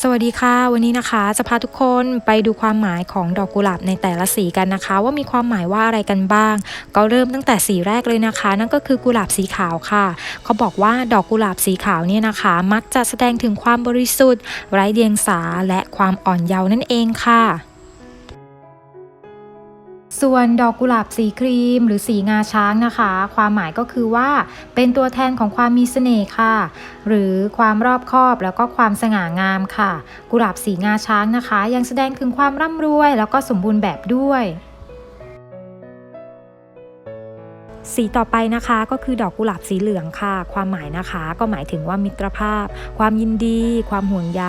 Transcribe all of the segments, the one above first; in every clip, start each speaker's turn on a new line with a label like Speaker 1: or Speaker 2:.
Speaker 1: สวัสดีค่ะ วันนี้นะคะจะพาทุกคนไปดูความหมายของดอกกุหลาบในแต่ละสีกันนะคะ ว่ามีความหมายว่าอะไรกันบ้าง ก็เริ่มตั้งแต่สีแรกเลยนะคะ นั่นก็คือกุหลาบสีขาวค่ะ เขาบอกว่าดอกกุหลาบสีขาวเนี่ยนะคะ มักจะแสดงถึงความบริสุทธิ์ ไร้เดียงสาและความอ่อนเยาว์นั่นเองค่ะ ส่วนดอกกุหลาบสีครีม หรือสีงาช้างนะคะ ความหมายก็คือว่า เป็นตัวแทนของความมีเสน่ห์ค่ะ หรือความรอบคอบแล้วก็ความสง่างามค่ะ กุหลาบสีงาช้างนะคะ ยังแสดงถึงความร่ำรวย แล้วก็สมบูรณ์แบบด้วยสีต่อไปนะคะก็คือดอกกุหลาบสีเหลืองค่ะ ความหมายนะคะ ก็หมายถึงว่ามิตรภาพ ความยินดี ความห่วงใย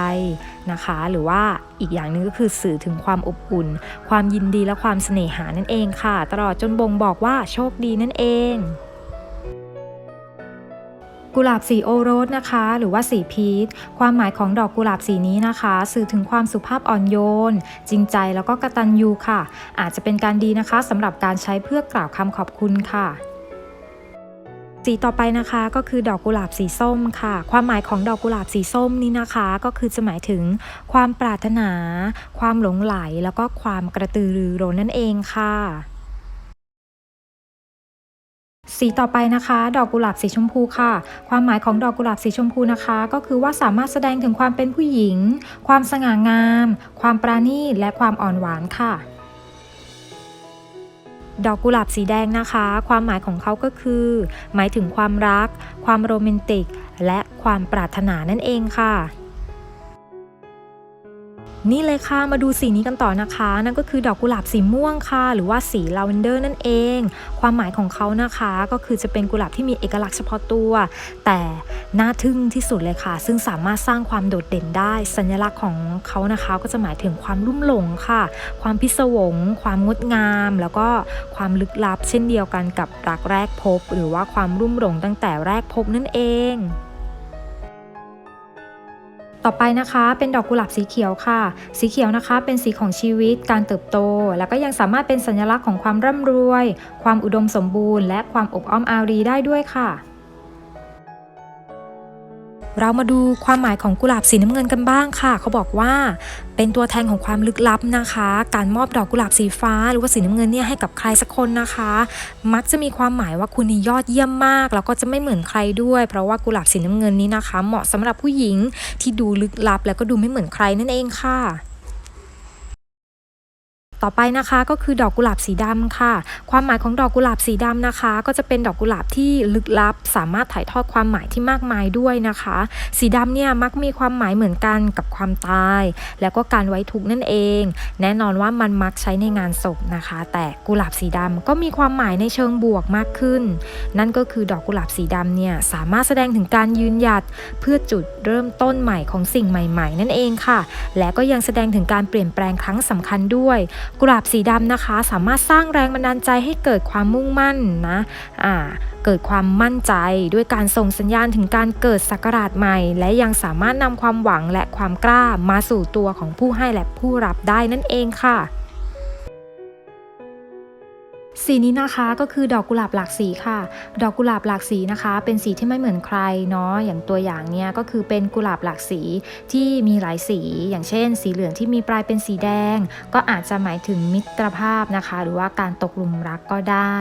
Speaker 1: นะคะ หรือว่าอีกอย่างหนึงก็คือสื่อถึงความอบอุ่น ความยินดีและความเสน่หานั่นเองค่ะ ตลอดจนบ่งบอกว่าโชคดีนั่นเองกุหลาบสีโอโรสนะคะ หรือว่าสีพีชความหมายของดอกกุหลาบสีนี้นะคะ สื่อถึงความสุภาพอ่อนโยน จริงใจแล้วก็กระตัญญูค่ะ อาจจะเป็นการดีนะคะสำหรับการใช้เพื่อกล่าวคำขอบคุณค่ะ สีต่อไปนะคะก็คือดอกกุหลาบสีส้มค่ะ ความหมายของดอกกุหลาบสีส้มนี้นะคะ ก็คือจะหมายถึงความปรารถนา ความหลงไหลแล้วก็ความกระตือรือร้นนั่นเองค่ะสีต่อไปนะคะ ดอกกุหลาบสีชมพูค่ะ ความหมายของดอกกุหลาบสีชมพูนะคะ ก็คือว่าสามารถแสดงถึงความเป็นผู้หญิง ความสง่างาม ความปราณีตและความอ่อนหวานค่ะ ดอกกุหลาบสีแดงนะคะ ความหมายของเขาก็คือ หมายถึงความรัก ความโรแมนติก และความปรารถนานั่นเองค่ะ นี่เลยค่ะมาดูสีนี้กันต่อนะคะ นั่นก็คือดอกกุหลาบสีม่วงค่ะ หรือว่าสีลาเวนเดอร์นั่นเอง ความหมายของเขานะคะก็คือจะเป็นกุหลาบที่มีเอกลักษณ์เฉพาะตัว แต่น่าทึ่งที่สุดเลยค่ะ ซึ่งสามารถสร้างความโดดเด่นได้ สัญลักษณ์ของเขานะคะ ก็จะหมายถึงความลุ่มหลงค่ะ ความพิศวง ความงดงาม แล้วก็ความลึกลับ เช่นเดียวกันกับรักแรกพบ หรือว่าความรุ่มหลงตั้งแต่แรกพบนั่นเอง ต่อไปนะคะเป็นดอกกุหลาบสีเขียวค่ะ สีเขียวนะคะเป็นสีของชีวิตการเติบโต แล้วก็ยังสามารถเป็นสัญลักษณ์ของความร่ำรวย ความอุดมสมบูรณ์ และความอบอ้อมอารีได้ด้วยค่ะ เรามาดูความหมายของกุหลาบสีน้ำเงินกันบ้างค่ะ เขาบอกว่า เป็นตัวแทนของความลึกลับนะคะ การมอบดอกกุหลาบสีฟ้า หรือว่าสีน้ำเงินเนี่ยให้กับใครสักคนนะคะ มักจะมีความหมายว่าคุณนี่ยอดเยี่ยมมาก แล้วก็จะไม่เหมือนใครด้วย เพราะว่ากุหลาบสีน้ำเงินนี้นะคะ เหมาะสำหรับผู้หญิงที่ดูลึกลับ แล้วก็ดูไม่เหมือนใครนั่นเองค่ะ ต่อไปนะคะก็คือดอกกุหลาบสีดำค่ะ ความหมายของดอกกุหลาบสีดำนะคะ ก็จะเป็นดอกกุหลาบที่ลึกลับ สามารถถ่ายทอดความหมายที่มากมายด้วยนะคะ สีดำเนี่ยมักมีความหมายเหมือนกันกับความตาย แล้วก็การไว้ทุกข์นั่นเอง แน่นอนว่ามันมักใช้ในงานศพนะคะ แต่กุหลาบสีดำก็มีความหมายในเชิงบวกมากขึ้น นั่นก็คือดอกกุหลาบสีดำเนี่ยสามารถแสดงถึงการยืนหยัดเพื่อจุดเริ่มต้นใหม่ของสิ่งใหม่ ๆ นั่นเองค่ะ และก็ยังแสดงถึงการเปลี่ยนแปลงครั้งสำคัญด้วยกุหลาบสีดำนะคะ สามารถสร้างแรงบันดาลใจให้เกิดความมุ่งมั่นนะอ่าเกิดความมั่นใจด้วยการส่งสัญญาณถึงการเกิดสักราชใหม่ และยังสามารถนำความหวังและความกล้ามาสู่ตัวของผู้ให้และผู้รับได้นั่นเองค่ะ สีนี้นะคะก็คือดอกกุหลาบหลากสีค่ะ ดอกกุหลาบหลากสีนะคะ เป็นสีที่ไม่เหมือนใครเนาะอย่างตัวอย่างเนี่ยก็คือเป็นกุหลาบหลากสีที่มีหลายสี อย่างเช่น สีเหลืองที่มีปลายเป็นสีแดง ก็อาจจะหมายถึงมิตรภาพนะคะ หรือว่าการตกหลุมรักก็ได้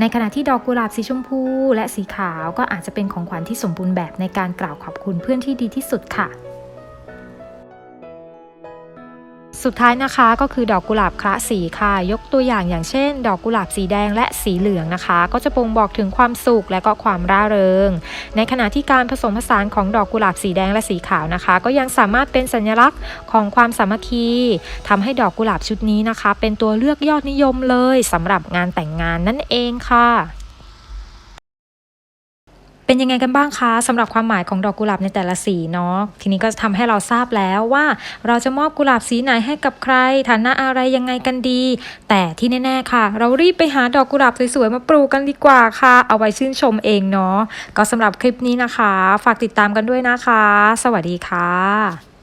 Speaker 1: ในขณะที่ดอกกุหลาบสีชมพู และสีขาวก็อาจจะเป็นของขวัญที่สมบูรณ์แบบในการกล่าวขอบคุณเพื่อนที่ดีที่สุดค่ะ สุดท้ายนะคะก็คือดอกกุหลาบคละสีค่ะ ยกตัวอย่างอย่างเช่น ดอกกุหลาบสีแดงและสีเหลืองนะคะ ก็จะบ่งบอกถึงความสุขและก็ความร่าเริง ในขณะที่การผสมผสานของดอกกุหลาบสีแดงและสีขาวนะคะ ก็ยังสามารถเป็นสัญลักษณ์ของความสามัคคีทำให้ดอกกุหลาบชุดนี้นะคะ เป็นตัวเลือกยอดนิยมเลยสำหรับงานแต่งงานนั่นเองค่ะ เป็นยังไงกันบ้างคะสำหรับความหมายของดอกกุหลาบในแต่ละสีเนาะทีนี้ก็ทำให้เราทราบแล้วว่า เราจะมอบกุหลาบสีไหนให้กับใคร ฐานะอะไรยังไงกันดี แต่ที่แน่ๆค่ะ เรารีบไปหาดอกกุหลาบสวยๆมาปลูกกันดีกว่าค่ะ เอาไว้ชื่นชมเองเนาะก็สำหรับคลิปนี้นะคะ ฝากติดตามกันด้วยนะคะ สวัสดีค่ะ